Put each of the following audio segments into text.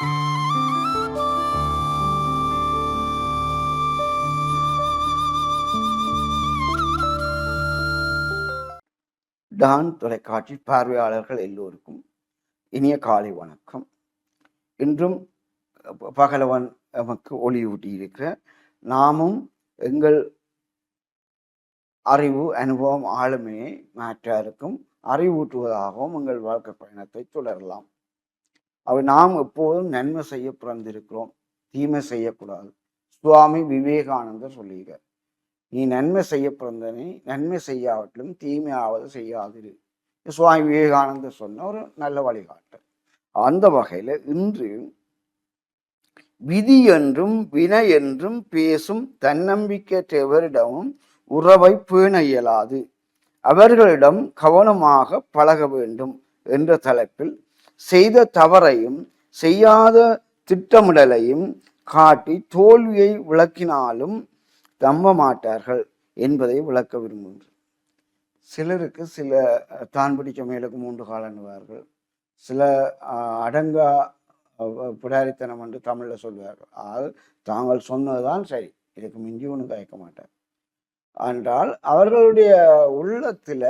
Don தொலைக்காட்சி பார்வையாளர்கள் எல்லோருக்கும் இனிய காலை வணக்கம். இன்றும் ப- பகலவன் நமக்கு ஒளியூட்டி இருக்கிற நாமும் எங்கள் அறிவு அனுபவம் ஆளுமையை மாற்றாருக்கும் அறிவூட்டுவதாகவும் எங்கள் வாழ்க்கை பயணத்தை தொடரலாம். அவர் நாம் எப்போதும் நன்மை செய்ய பிறந்திருக்கிறோம் தீமை செய்யக்கூடாது. சுவாமி விவேகானந்தர் சொல்லுகிறார் நீ நன்மை செய்ய பிறந்தனை நன்மை செய்யாவற்றிலும் தீமையாவது செய்யாதிரு. சுவாமி விவேகானந்தர் சொன்ன ஒரு நல்ல வழிகாட்டு. அந்த வகையில் இன்று விதி என்றும் வினை என்றும் பேசும் தன்னம்பிக்கையற்றவரிடமும் உறவை பேண இயலாது. அவர்களிடம் கவனமாக பழக வேண்டும் என்ற தலைப்பில் செய்த தவறையும் செய்யாத திட்டமிடலையும் காட்டி தோல்வியை விளக்கினாலும் நம்ப மாட்டார்கள் என்பதை விளக்க விரும்புகின்றேன் சிலருக்கு சில தான் பிடிச்ச மேலுக்கு மூன்று காலன்னுவார்கள். சில அடங்கா பிடாரித்தனம் என்று தமிழில் சொல்வார்கள். அதாவது தாங்கள் சொன்னதுதான் சரி. இதுக்கு மிஞ்சி ஒன்று கேட்க மாட்டார். என்றால் அவர்களுடைய உள்ளத்தில்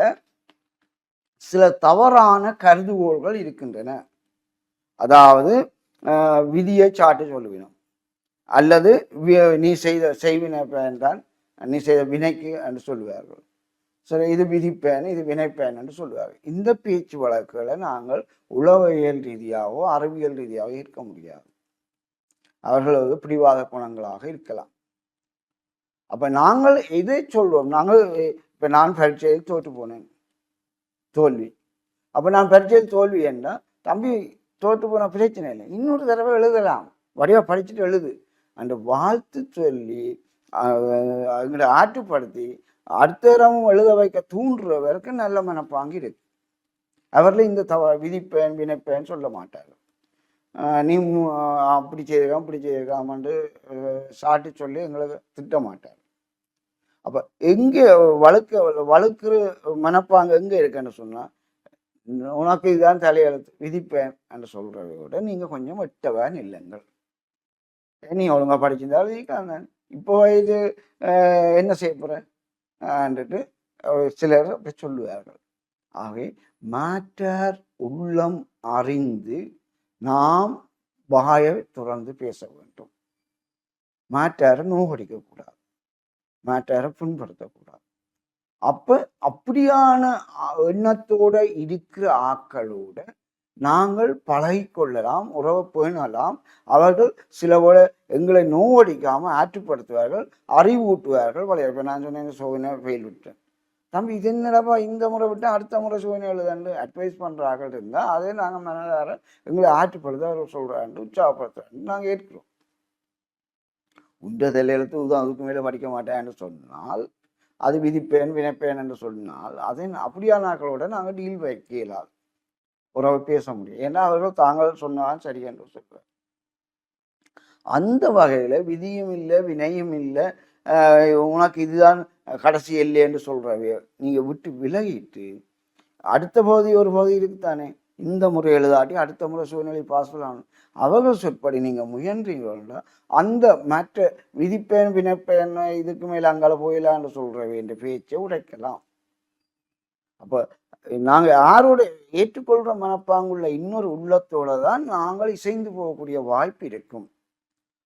சில தவறான கருதுகோள்கள் இருக்கின்றன. அதாவது விதியை சாட்டி சொல்லுவினோம். அல்லது நீ செய்த செய்வினை பயன்தான் நீ செய்த வினைக்கு என்று சொல்லுவார்கள். சரி இது விதிப்பேன் இது வினைப்பேன் என்று சொல்லுவார்கள். இந்த பேச்சு வழக்குகளை நாங்கள் உளவியல் ரீதியாகவோ அறிவியல் ரீதியாகவோ இருக்க முடியாது. அவர்களது பிடிவாத குணங்களாக இருக்கலாம். அப்போ நாங்கள் எதை சொல்வோம்? நாங்கள் இப்போ நான் பரீட்சையில் தோற்று போனேன். தோல்வி. அப்போ நான் பரீட்சையில் தோல்வி என்ன? தம்பி தோற்று போன பிரச்சனை இல்லை. இன்னொரு தடவை எழுதலாம். வடிவாக படிச்சுட்டு எழுது. அந்த வாழ்த்து சொல்லி எங்களை ஆற்றுப்படுத்தி அடுத்த தடவும் எழுத வைக்க தூண்டுறவருக்கு நல்ல மனப்பாங்கு இருக்கு. அவர்கள் இந்த தவ விதிப்பேன் வினைப்பேன் சொல்ல மாட்டார். நீ அப்படி செய்திருக்கான் இப்படி செய்திருக்காமன்று சாட்டி சொல்லி எங்களை திட்ட மாட்டார். அப்போ எங்கே வழுக்க வழுக்குற மனப்பாங்க எங்கே இருக்குன்னு சொன்னால் உனக்கு இதுதான் தலையெழுத்து விதிப்பேன் என்று சொல்கிறத விட நீங்கள் கொஞ்சம் வெட்டவன் இல்லைங்கள். நீ ஒழுங்கா படிச்சிருந்தாலும் இருக்காங்க இப்போ இது என்ன செய்ய போகிறேன்ட்டு சிலர் அப்படி சொல்லுவார்கள். ஆகவே மாற்றார் உள்ளம் அறிந்து நாம் வாயை துறந்து பேச வேண்டும். மாற்றாரை நோகடிக்க மேட்டரை புண்படுத்தக்கூடாது. அப்ப அப்படியான எண்ணத்தோட இருக்கிற ஆக்களோட நாங்கள் பழகிக்கொள்ளலாம் உறவை பேணலாம். அவர்கள் சிலவோட எங்களை நோவடிக்காமல் ஆற்றுப்படுத்துவார்கள் அறிவூட்டுவார்கள். வளைய நான் சொன்னேன் சோதனை ஃபெயில் விட்டேன். தம்பி இது என்னடாப்பா இந்த முறை விட்டு அடுத்த முறை சோதனை எழுதன்னு அட்வைஸ் பண்ணுறார்கள் இருந்தால் அதே நாங்கள் மனதார எங்களை ஆற்றுப்படுத்த அவர் சொல்கிறாண்டு உற்சாகப்படுத்துறாண்டு நாங்கள் ஏற்கிறோம். உண்ட தலையெழுத்து உதான் அதுக்கு மேலே படிக்க மாட்டேன்னு சொன்னால் அது விதிப்பேன் வினைப்பேன் என்று சொன்னால் அதை அப்படியான ஆக்களோட நாங்கள் டீல் வைக்க இயலாது உறவை பேச முடியும். ஏன்னா அவர்கள் தாங்கள் சொன்னாலும் சரி என்று சொல்றார் அந்த வகையில் விதியும் இல்லை வினையும் இல்லை உனக்கு இதுதான் கடைசி இல்லை என்று சொல்கிறவே நீங்கள் விட்டு விலகிட்டு அடுத்த பகுதி ஒரு பகுதி இருக்குதானே இந்த முறை எழுதாட்டி அடுத்த முறை சூழ்நிலை பாஸ் பண்ணணும் அவர்கள் சொற்படி நீங்க முயன்றீங்கன்னா அந்த மற்ற விதிப்பேன் வினைப்பேன் இதுக்கு மேலே அங்கால போயிடலான்னு சொல்ற வேண்டிய பேச்சை உடைக்கலாம். அப்ப நாங்க யாரோட ஏற்றுக்கொள்ற மனப்பாங்குள்ள இன்னொரு உள்ளத்தோடு தான் நாங்கள் இசைந்து போகக்கூடிய வாய்ப்பு இருக்கும்.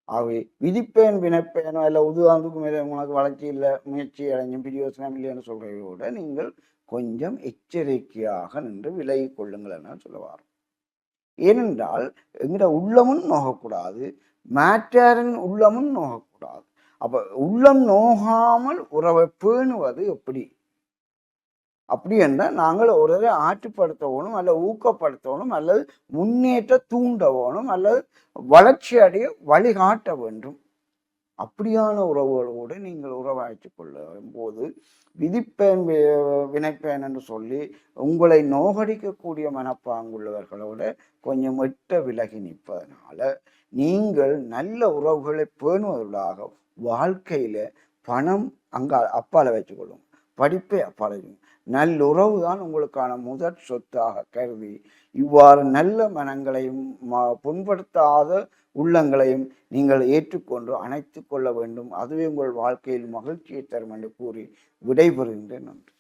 ஆகவே விதிப்பேன் வினைப்பேனோ இல்லை உதுவாந்துக்கு மேலே உனக்கு வளர்ச்சி இல்லை முயற்சி அடைஞ்சும் பிரியோசனம் இல்லைன்னு சொல்றதையோட நீங்கள் கொஞ்சம் எச்சரிக்கையாக நின்று விலகி கொள்ளுங்கள் என சொல்லுவார். ஏனென்றால் எங்கட உள்ளமும் நோகக்கூடாது மாற்றாரின் உள்ளமும் நோகக்கூடாது. அப்ப உள்ளம் நோகாமல் உறவை பேணுவது எப்படி? அப்படி என்றால் நாங்கள் ஒருவரை ஆற்றுப்படுத்தவோனும் அல்லது ஊக்கப்படுத்தணும் அல்லது முன்னேற்ற தூண்டவணும் அல்லது வளர்ச்சி அடைய வழிகாட்ட வேண்டும். அப்படியான உறவுகளோடு நீங்கள் உறவாய்ச்சி கொள்ளும் போது விதிப்பேன் வி- வினைப்பேன் என்று சொல்லி உங்களை நோகடிக்கக்கூடிய மனப்பாங்குள்ளவர்களோட கொஞ்சம் எட்ட விலகி நிற்பதனால நீங்கள் நல்ல உறவுகளை பேணுவதாக வாழ்க்கையில பணம் அங்க அப்பால வச்சுக்கொள்ளும் படிப்பை அப்பால நல்லுறவு தான் உங்களுக்கான முதற் சொத்தாக கருதி இவ்வாறு நல்ல மனங்களையும் ம- புண்படுத்தாத உள்ளங்களையும் நீங்கள் ஏற்றுக்கொண்டு அணைத்து கொள்ள வேண்டும். அதுவே உங்கள் வாழ்க்கையில் மகிழ்ச்சியை தரும் என்று கூறி விடைபெறுகின்றேன். நன்றி.